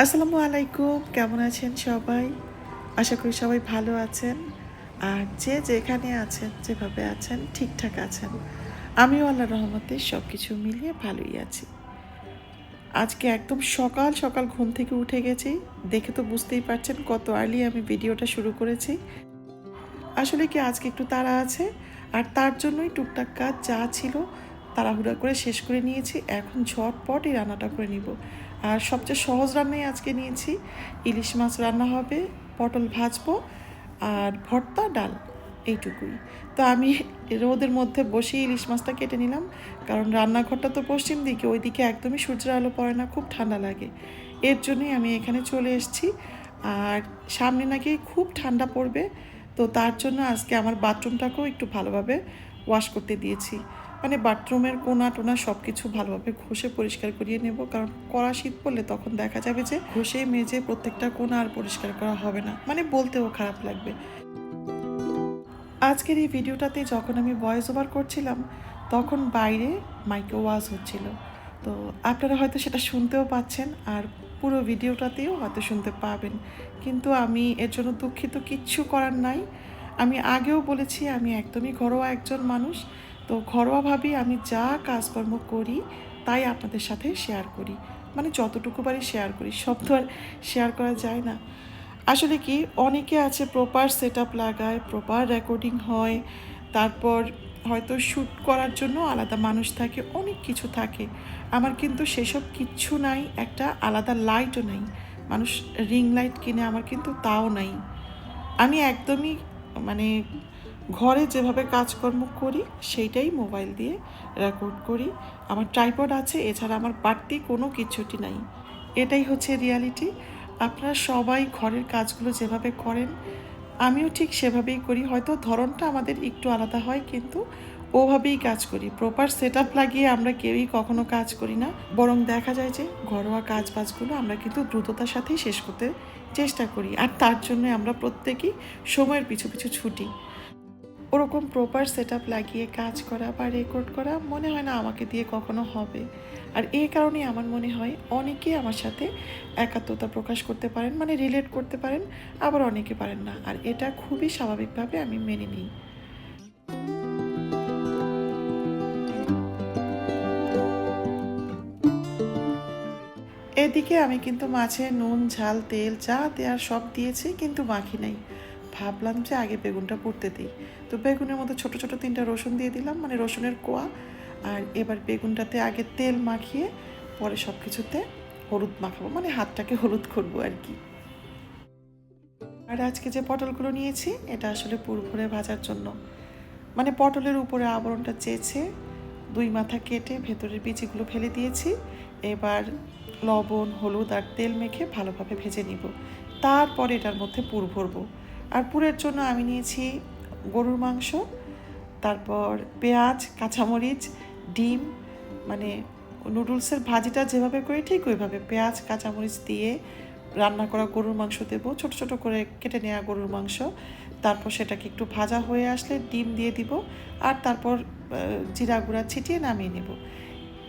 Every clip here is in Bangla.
আসসালামু আলাইকুম, কেমন আছেন সবাই? আশা করি সবাই ভালো আছেন। আর যে যেখানে আছেন, যেভাবে আছেন, ঠিকঠাক আছেন, আমিও আল্লাহ রহমতে সব কিছু মিলিয়ে ভালোই আছি। আজকে একদম সকাল সকাল ঘুম থেকে উঠে গেছি। দেখে তো বুঝতেই পারছেন কত আর্লি আমি ভিডিওটা শুরু করেছি। আসলে কি আজকে একটু তাড়া আছে? আর তার জন্যই টুকটাক কাজ যা ছিল তাড়াহুড়া করে শেষ করে নিয়েছি। এখন ঝটপট এই রান্নাটা করে নিব। আর সবচেয়ে সহজ রান্নাই আজকে নিয়েছি। ইলিশ মাছ রান্না হবে, পটল ভাজবো আর ভর্তা, ডাল, এইটুকুই। তো আমি রোদের মধ্যে বসে ইলিশ মাছটা কেটে নিলাম। কারণ রান্নাঘরটা তো পশ্চিম দিকে ওই দিকে একদমই সূর্যের আলো পড়ে না, খুব ঠান্ডা লাগে। এর জন্যই আমি এখানে চলে এসেছি। আর সামনে নাকি খুব ঠান্ডা পড়বে, তো তার জন্য আজকে আমার বাথরুমটাকেও একটু ভালোভাবে ওয়াশ করতে দিয়েছি। মানে বাথরুমের কোনা টোনা সব কিছু ভালোভাবে ঘষে পরিষ্কার করিয়ে নেব। কারণ কড়া শীত পড়লে তখন দেখা যাবে যে ঘষে, মেজে প্রত্যেকটা কোনা আর পরিষ্কার করা হবে না। মানে বলতেও খারাপ লাগবে। আজকের এই ভিডিওটাতে যখন আমি ভয়েস ওভার করছিলাম, তখন বাইরে মাইকে ওয়াজ হচ্ছিল। তো আপনারা হয়তো সেটা শুনতেও পাচ্ছেন আর পুরো ভিডিওটাতেও হয়তো শুনতে পাবেন। কিন্তু আমি এর জন্য দুঃখিত, কিচ্ছু করার নাই। আমি আগেও বলেছি, আমি একদমই ঘরোয়া একজন মানুষ। তো ঘরোয়াভাবে আমি যা কাজকর্ম করি, তাই আপনাদের সাথে শেয়ার করি। মানে যতটুকু পারি শেয়ার করি, সব তো আর শেয়ার করা যায় না। আসলে কি, অনেকে আছে প্রপার সেট আপ লাগায় প্রপার রেকর্ডিং হয়, তারপর হয়তো শ্যুট করার জন্য আলাদা মানুষ থাকে, অনেক কিছু থাকে। আমার কিন্তু সেসব কিচ্ছু নাই, একটা আলাদা লাইটও নেই। মানুষ রিং লাইট কিনে, আমার কিন্তু তাও নাই। আমি একদমই মানে ঘরে যেভাবে কাজকর্ম করি, সেইটাই মোবাইল দিয়ে রেকর্ড করি। আমার ট্রাইপড আছে, এছাড়া আমার বাড়তি কোনো কিছুটি নাই। এটাই হচ্ছে রিয়ালিটি আপনারা সবাই ঘরের কাজগুলো যেভাবে করেন, আমিও ঠিক সেভাবেই করি। হয়তো ধরনটা আমাদের একটু আলাদা হয়, কিন্তু ওভাবেই কাজ করি। প্রপার সেট আপ লাগিয়ে আমরা কেউই কখনো কাজ করি না। বরং দেখা যায় যে, ঘরোয়া কাজ বাজগুলো আমরা কিন্তু দ্রুততার সাথেই শেষ করতে চেষ্টা করি। আর তার জন্য আমরা প্রত্যেকেই সময়ের পিছু পিছু ছুটি। ওরকম প্রপার সেট লাগিয়ে কাজ করা বা রেকর্ড করা মনে হয় না আমাকে দিয়ে কখনো হবে। আর এই কারণে আমার মনে হয় অনেকে আমার সাথে একাত্মতা প্রকাশ করতে পারেন মানে রিলেট করতে পারেন, আবার অনেকে পারেন না। আর এটা খুবই স্বাভাবিকভাবে আমি মেনে নিই। এদিকে আমি কিন্তু মাছে নুন, ঝাল, তেল যা দেওয়ার সব দিয়েছি, কিন্তু মাখি নাই। ভাবলাম যে আগে বেগুনটা পুড়তে দিই। তো বেগুনের মধ্যে ছোট ছোট তিনটা রসুন দিয়ে দিলাম মানে রসুনের কোয়া। আর এবার বেগুনটাতে আগে তেল মাখিয়ে পরে সব কিছুতে হলুদ মাখাবো মানে হাতটাকে হলুদ করব আর কি। আর আজকে যে পটলগুলো নিয়েছি, এটা আসলে পুরপুরে ভাজার জন্য। মানে পটলের উপরে আবরণটা চেয়েছে, দুই মাথা কেটে ভেতরের বিচিগুলো ফেলে দিয়েছি। এবার লবণ, হলুদ আর তেল মেখে ভালোভাবে ভেজে নিব। তারপরে এটার মধ্যে পুর ভরবো। আর পুরের জন্য আমি নিয়েছি গরুর মাংস, তারপর পেঁয়াজ, কাঁচামরিচ, ডিম মানে নুডলসের ভাজিটা যেভাবে করি ঠিক ওইভাবে পেঁয়াজ, কাঁচামরিচ দিয়ে রান্না করা গরুর মাংস দেবো। ছোট ছোট করে কেটে নেওয়া গরুর মাংস। তারপর সেটাকে একটু ভাজা হয়ে আসলে ডিম দিয়ে দিব। আর তারপর জিরা গুঁড়া ছিটিয়ে নামিয়ে নেব।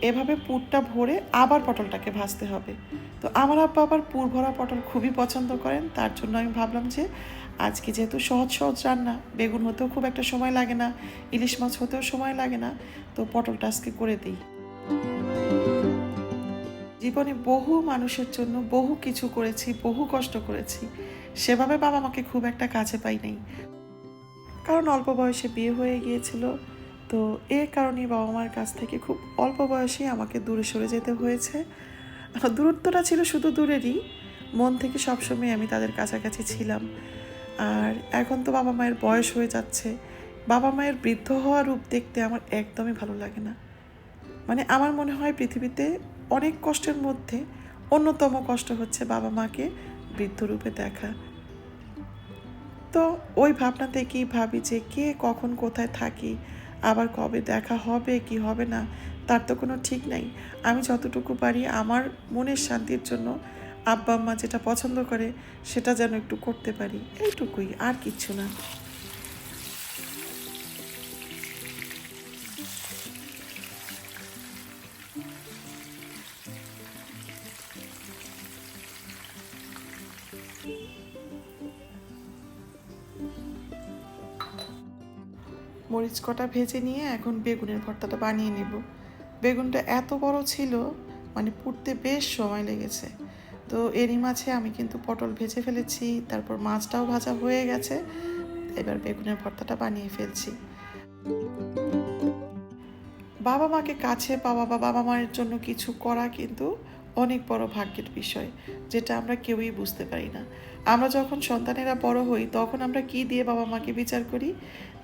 এভাবে পুরটা ভরে আবার পটলটাকে ভাজতে হবে। তো আমার আব্বা আবার পুর ভরা পটল খুবই পছন্দ করেন, তার জন্য আমি ভাবলাম যে আজকে যেহেতু সহজ সহজ রান্না, বেগুন হতেও খুব একটা সময় লাগে না, ইলিশ মাছ হতেও সময় লাগে না, তো পটলটা আজকে করে দিই। জীবনে বহু মানুষের জন্য বহু কিছু করেছি, বহু কষ্ট করেছি, সেভাবে বাবা আমাকে খুব একটা কাছে পাই নাই। কারণ অল্প বয়সে বিয়ে হয়ে গিয়েছিল তো এ কারণেই বাবা মার কাছ থেকে খুব অল্প বয়সেই আমাকে দূরে সরে যেতে হয়েছে। দূরত্বটা ছিল শুধু দূরেরই। মন থেকে সবসময় আমি তাদের কাছাকাছি ছিলাম। আর এখন তো বাবা মায়ের বয়স হয়ে যাচ্ছে। বাবা মায়ের বৃদ্ধ হওয়া রূপ দেখতে আমার একদমই ভালো লাগে না। মানে আমার মনে হয় পৃথিবীতে অনেক কষ্টের মধ্যে অন্যতম কষ্ট হচ্ছে বাবা মাকে বৃদ্ধ রূপে দেখা। তো ওই ভাবনা থেকেই ভাবি যে কে কখন কোথায় থাকি আবার কবে দেখা হবে, কি হবে না, তার তো কোনো ঠিক নাই। আমি যতটুকু পারি আমার মনের শান্তির জন্য আব্বা আম্মা যেটা পছন্দ করে সেটা যেন একটু করতে পারি। এইটুকুই, আর কিচ্ছু না। মরিচ কটা ভেজে নিয়ে এখন বেগুনের ভর্তাটা বানিয়ে নেব। বেগুনটা এত বড় ছিল মানে পুড়তে বেশ সময় লেগেছে। তো এরই মাঝে আমি কিন্তু পটল ভেজে ফেলেছি, তারপর মাছটাও ভাজা হয়ে গেছে। এবার বেগুনের ভর্তাটা বানিয়ে ফেলছি। বাবা মাকে কাছে পাওয়া বা বাবা মায়ের জন্য কিছু করা কিন্তু অনেক বড় ভাগ্যের বিষয়, যেটা আমরা কেউই বুঝতে পারি না। আমরা যখন সন্তানেরা বড় হই, তখন আমরা কি দিয়ে বাবা মাকে বিচার করি?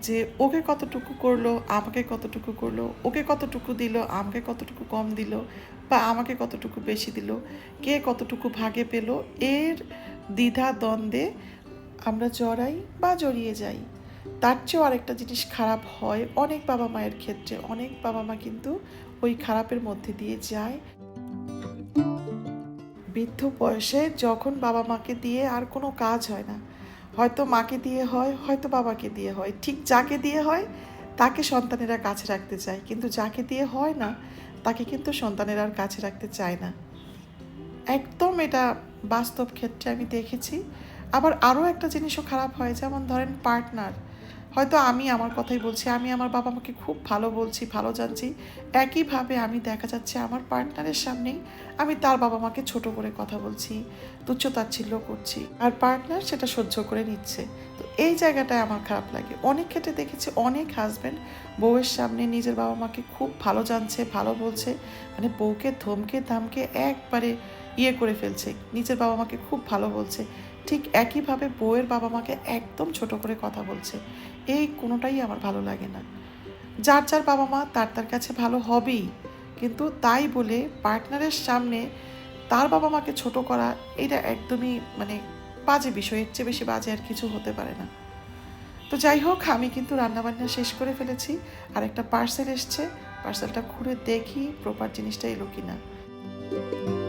যে ওকে কতটুকু করল, আমাকে কতটুকু করল, ওকে কতটুকু দিল, আমাকে কতটুকু কম দিল বা আমাকে কতটুকু বেশি দিল, কে কতটুকু ভাগে পেল, এর দ্বিধা দ্বন্দ্বে আমরা জড়াই বা জড়িয়ে যাই। তার চেয়েও আরেকটা জিনিস খারাপ হয়, অনেক বাবা মায়ের ক্ষেত্রে, অনেক বাবা মা কিন্তু ওই খারাপের মধ্যে দিয়ে যায়। বৃদ্ধ বয়সে যখন বাবা মাকে দিয়ে আর কোনো কাজ হয় না হয়তো মাকে দিয়ে হয়, হয়তো বাবাকে দিয়ে হয়। ঠিক যাকে দিয়ে হয়, তাকে সন্তানেরা কাছে রাখতে চায়। কিন্তু যাকে দিয়ে হয় না, তাকে কিন্তু সন্তানেরা আর কাছে রাখতে চায় না। একদম এটা বাস্তব ক্ষেত্রে আমি দেখেছি। আবার আরও একটা জিনিসও খারাপ হয়, যেমন ধরেন পার্টনার। হয়তো আমি আমার কথাই বলছি, আমি আমার বাবা মাকে খুব ভালো বলছি, ভালো জানছি। একইভাবে আমি দেখা যাচ্ছে আমার পার্টনারের সামনেই আমি তার বাবা মাকে ছোট করে কথা বলছি, তুচ্ছতাচ্ছিল্য করছি আর পার্টনার সেটা সহ্য করে নিচ্ছে। তো এই জায়গাটায় আমার খারাপ লাগে। অনেক ক্ষেত্রে দেখেছি অনেক হাজব্যান্ড বউয়ের সামনে নিজের বাবা মাকে খুব ভালো জানছে, ভালো বলছে মানে বউকে ধমকে ধামকে একবারে ইয়ে করে ফেলছে, নিজের বাবা মাকে খুব ভালো বলছে। ঠিক একইভাবে বউয়ের বাবা মাকে একদম ছোট করে কথা বলছে। এই কোনোটাই আমার ভালো লাগে না। যার যার বাবা মা তার তার কাছে ভালো হবেই। কিন্তু তাই বলে পার্টনারের সামনে তার বাবা মাকে ছোট করা, এটা একদমই মানে বাজে বিষয়। এর চেয়ে বেশি বাজে আর কিছু হতে পারে না। তো যাই হোক, আমি কিন্তু রান্নাবান্না শেষ করে ফেলেছি। আর একটা পার্সেল এসছে। পার্সেলটা খুঁড়ে দেখি প্রপার জিনিসটা এলো কি কিনা।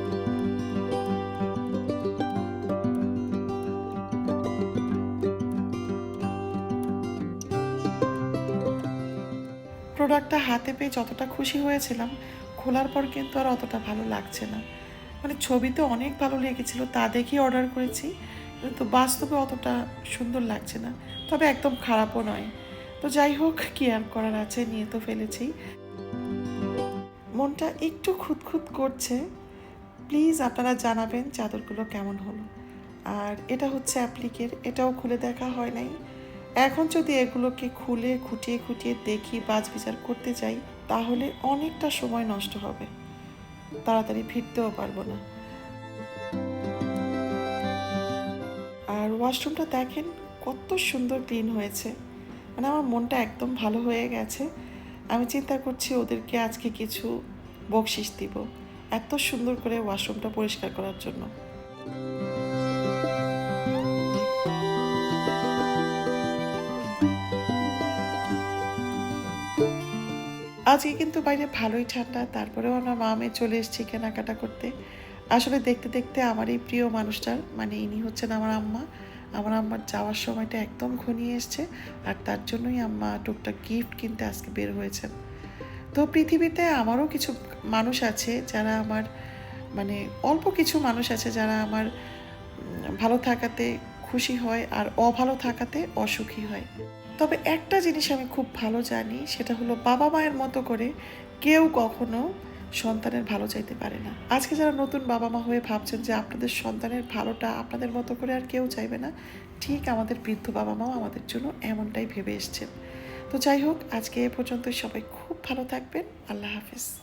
প্রোডাক্টটা হাতে পেয়ে যতটা খুশি হয়েছিলাম, খোলার পর কিন্তু আর অতটা ভালো লাগছে না। মানে ছবিতে অনেক ভালো লেগেছিলো, তা দেখেই অর্ডার করেছি, কিন্তু বাস্তবে অতটা সুন্দর লাগছে না। তবে একদম খারাপও নয়। তো যাই হোক, কি আর করার আছে, নিয়ে তো ফেলেছি। মনটা একটু খুঁতখুত করছে। প্লিজ আপনারা জানাবেন চাদরগুলো কেমন হলো। আর এটা হচ্ছে অ্যাপ্লিকের এটাও খুলে দেখা হয় নাই। এখন যদি এগুলোকে খুলে, খুঁটিয়ে খুঁটিয়ে দেখি বাজ বিচার করতে যাই তাহলে অনেকটা সময় নষ্ট হবে। তাড়াতাড়ি ফিরতেও পারব না। আর ওয়াশরুমটা দেখেন, কত সুন্দর ক্লিন হয়েছে। মানে আমার মনটা একদম ভালো হয়ে গেছে। আমি চিন্তা করছি ওদেরকে আজকে কিছু বকশিস দিব, এত সুন্দর করে ওয়াশরুমটা পরিষ্কার করার জন্য। আজকে কিন্তু বাইরে ভালোই ঠান্ডা, তারপরেও আমরা মা মেয়ে চলে এসেছি কেনাকাটা করতে। আসলে দেখতে দেখতে আমার এই প্রিয় মানুষটার মানে ইনি হচ্ছেন আমার আম্মা। আমার আম্মার যাওয়ার সময়টা একদম ঘনিয়ে এসছে আর তার জন্যই আম্মা টুকটাক গিফট কিনতে আজকে বের হয়েছেন। তো পৃথিবীতে আমারও কিছু মানুষ আছে যারা আমার মানে অল্প কিছু মানুষ আছে যারা আমার ভালো থাকাতে খুশি হয় আর অভালো থাকাতে অসুখী হয়। তবে একটা জিনিস আমি খুব ভালো জানি, সেটা হলো বাবা মায়ের মতো করে কেউ কখনো সন্তানের ভালো চাইতে পারে না। আজকে যারা নতুন বাবা মা হয়ে ভাবছেন যে আপনাদের সন্তানের ভালোটা আপনাদের মতো করে আর কেউ চাইবে না, ঠিক আমাদের বৃদ্ধ বাবা মাও আমাদের জন্য এমনটাই ভেবে এসছেন। তো যাই হোক, আজকে এ পর্যন্ত সবাই খুব ভালো থাকবেন। আল্লাহ হাফিজ।